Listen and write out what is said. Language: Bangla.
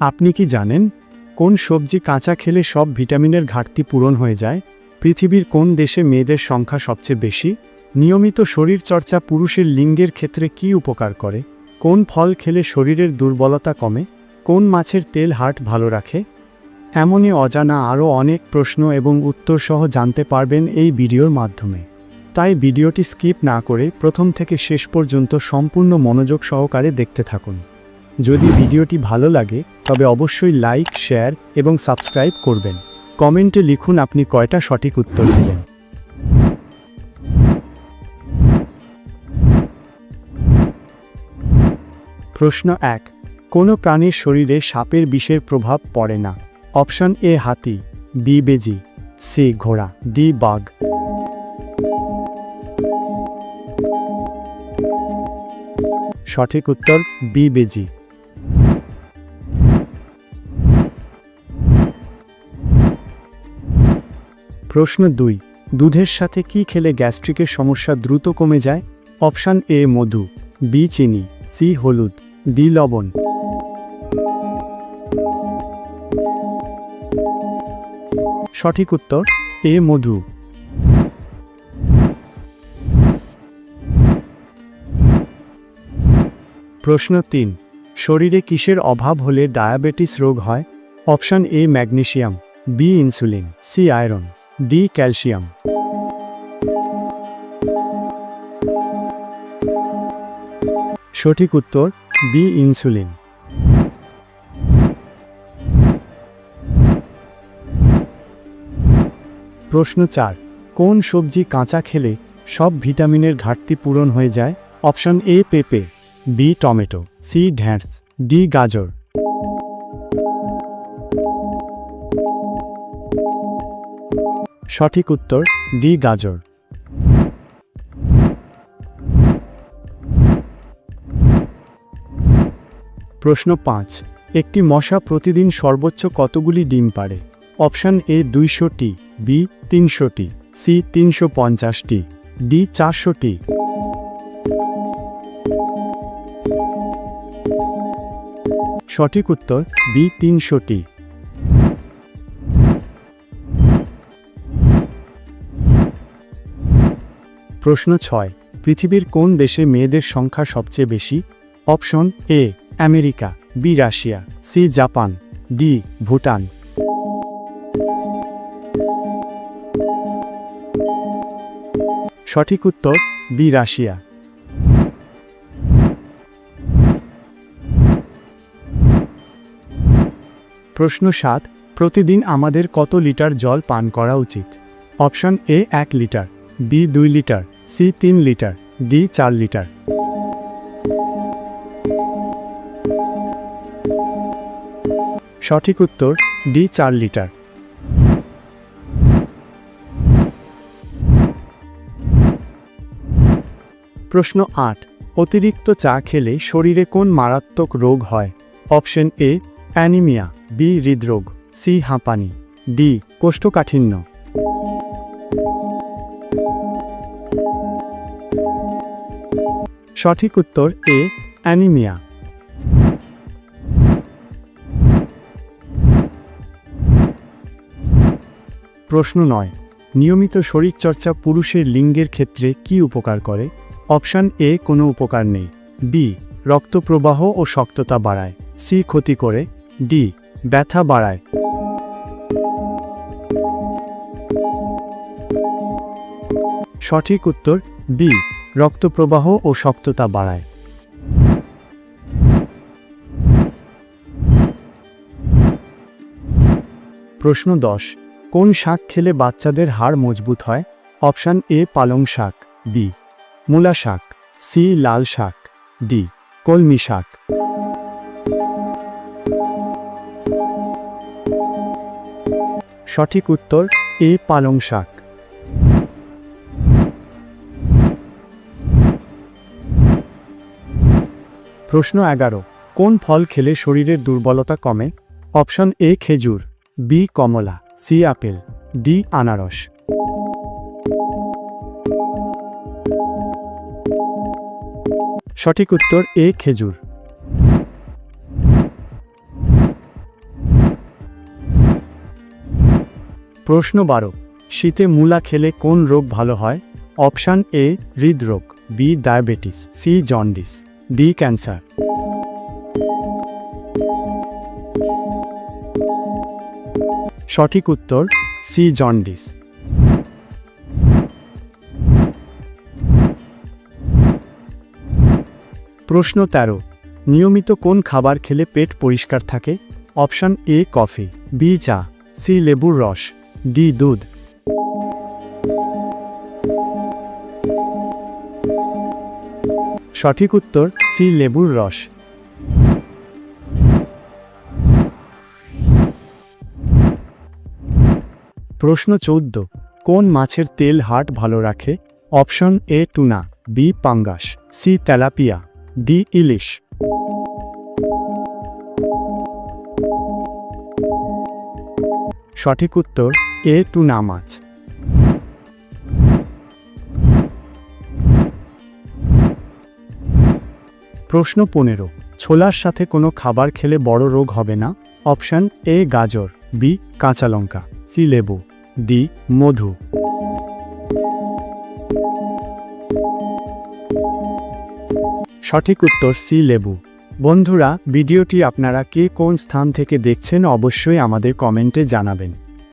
আপনি কি জানেন কোন সবজি কাঁচা খেলে সব ভিটামিনের ঘাটতি পূরণ হয়ে যায়? পৃথিবীর কোন দেশে মেয়েদের সংখ্যা সবচেয়ে বেশি? নিয়মিত শরীরচর্চা পুরুষের লিঙ্গের ক্ষেত্রে কি উপকার করে? কোন ফল খেলে শরীরের দুর্বলতা কমে? কোন মাছের তেল হার্ট ভালো রাখে? এমনই অজানা আরও অনেক প্রশ্ন এবং উত্তর সহ জানতে পারবেন এই ভিডিওর মাধ্যমে। তাই ভিডিওটি স্কিপ না করে প্রথম থেকে শেষ পর্যন্ত সম্পূর্ণ মনোযোগ সহকারে দেখতে থাকুন। যদি ভিডিওটি ভালো লাগে, তবে অবশ্যই লাইক, শেয়ার এবং সাবস্ক্রাইব করবেন। কমেন্টে লিখুন আপনি কয়টা সঠিক উত্তর দিলেন। প্রশ্ন এক, কোনো প্রাণীর শরীরে সাপের বিষের প্রভাব পড়ে না? অপশন এ, হাতি, বি, বেজি, সি, ঘোড়া, ডি, বাঘ। সঠিক উত্তর, বি, বেজি। প্রশ্ন দুই, দুধের সাথে কি খেলে গ্যাস্ট্রিকের সমস্যা দ্রুত কমে যায়? অপশান এ, মধু। বি, চিনি। সি, হলুদ। ডি, লবণ। সঠিক উত্তর, এ, মধু। প্রশ্ন তিন, শরীরে কিসের অভাব হলে ডায়াবেটিস রোগ হয়? Option A, magnesium. B, insulin. C, iron. D calcium সঠিক উত্তর বি ইনসুলিন প্রশ্ন চার, কোন সবজি কাঁচা খেলে সব ভিটামিনের ঘাটতি পূরণ হয়ে যায়? অপশন এ পেঁপে বি টমেটো সি ঢ্যাঁড়স ডি গাজর। সঠিক উত্তর ডি, গাজর। প্রশ্ন পাঁচ, একটি মশা প্রতিদিন সর্বোচ্চ কতগুলি ডিম পারে অপশান এ, দুইশোটি, বি, তিনশোটি, সি, তিনশো পঞ্চাশটি, ডি, চারশোটি। সঠিক উত্তর, বি, তিনশোটি। প্রশ্ন ছয়, পৃথিবীর কোন দেশে মেয়েদের সংখ্যা সবচেয়ে বেশি? Option A, America, B, Russia, C, Japan, D, Bhutan. সঠিক উত্তর, বি, রাশিয়া। প্রশ্ন সাত, প্রতিদিন আমাদের কত লিটার জল পান করা উচিত? অপশন এ, এক লিটার। বি দুই লিটার, সি তিন লিটার, ডি চার লিটার। সঠিক উত্তর, ডি চার লিটার। প্রশ্ন আট, অতিরিক্ত চা খেলে শরীরে কোন মারাত্মক রোগ হয়? অপশন এ, অ্যানিমিয়া, বি হৃদরোগ, সি হাঁপানি, ডি কোষ্ঠকাঠিন্য। সঠিক উত্তর এ, অ্যানিমিয়া। প্রশ্ন নয়, নিয়মিত শরীরচর্চা পুরুষের লিঙ্গের ক্ষেত্রে কি উপকার করে? অপশান এ, কোনো উপকার নেই। বি রক্ত প্রবাহ ও শক্ততা বাড়ায়। সি, ক্ষতি করে। ডি, ব্যথা বাড়ায়। সঠিক উত্তর বি রক্ত প্রবাহ ও শক্ততা বাড়ায়। প্রশ্ন দশ, কোন শাক খেলে বাচ্চাদের হাড় মজবুত হয়? অপশান এ, পালং শাক, বি, মূলা শাক, সি, লাল শাক, ডি, কলমি শাক। সঠিক উত্তর, এ, পালং শাক। প্রশ্ন এগারো, কোন ফল খেলে শরীরের দুর্বলতা কমে? অপশন এ, খেজুর, বি, কমলা, সি, আপেল, ডি, আনারস। সঠিক উত্তর এ, খেজুর। প্রশ্ন বারো, শীতে মূলা খেলে কোন রোগ ভালো হয়? অপশান এ, হৃদরোগ, B, diabetes, C, jaundice. D cancer. সঠিক উত্তর, সি জন্ডিস। প্রশ্ন তেরো, নিয়মিত কোন খাবার খেলে পেট পরিষ্কার থাকে? অপশন এ, কফি, বি, চা, সি, লেবুর রস, ডি, দুধ। সঠিক উত্তর সি লেবুর রস। প্রশ্ন চৌদ্দ, কোন মাছের তেল হার্ট ভালো রাখে? অপশন এ, টুনা, বি, পাঙ্গাস, সি, তেলাপিয়া, ডি, ইলিশ। সঠিক উত্তর, এ, টুনা মাছ। প্রশ্ন পনেরো, ছোলার সাথে কোনো খাবার খেলে বড় রোগ হবে না? অপশন এ, গাজর, বি, কাঁচা লঙ্কা, সি, লেবু, ডি, মধু। সঠিক উত্তর সি, লেবু। বন্ধুরা, ভিডিওটি আপনারা কে কোন স্থান থেকে দেখছেন অবশ্যই আমাদের কমেন্টে জানাবেন।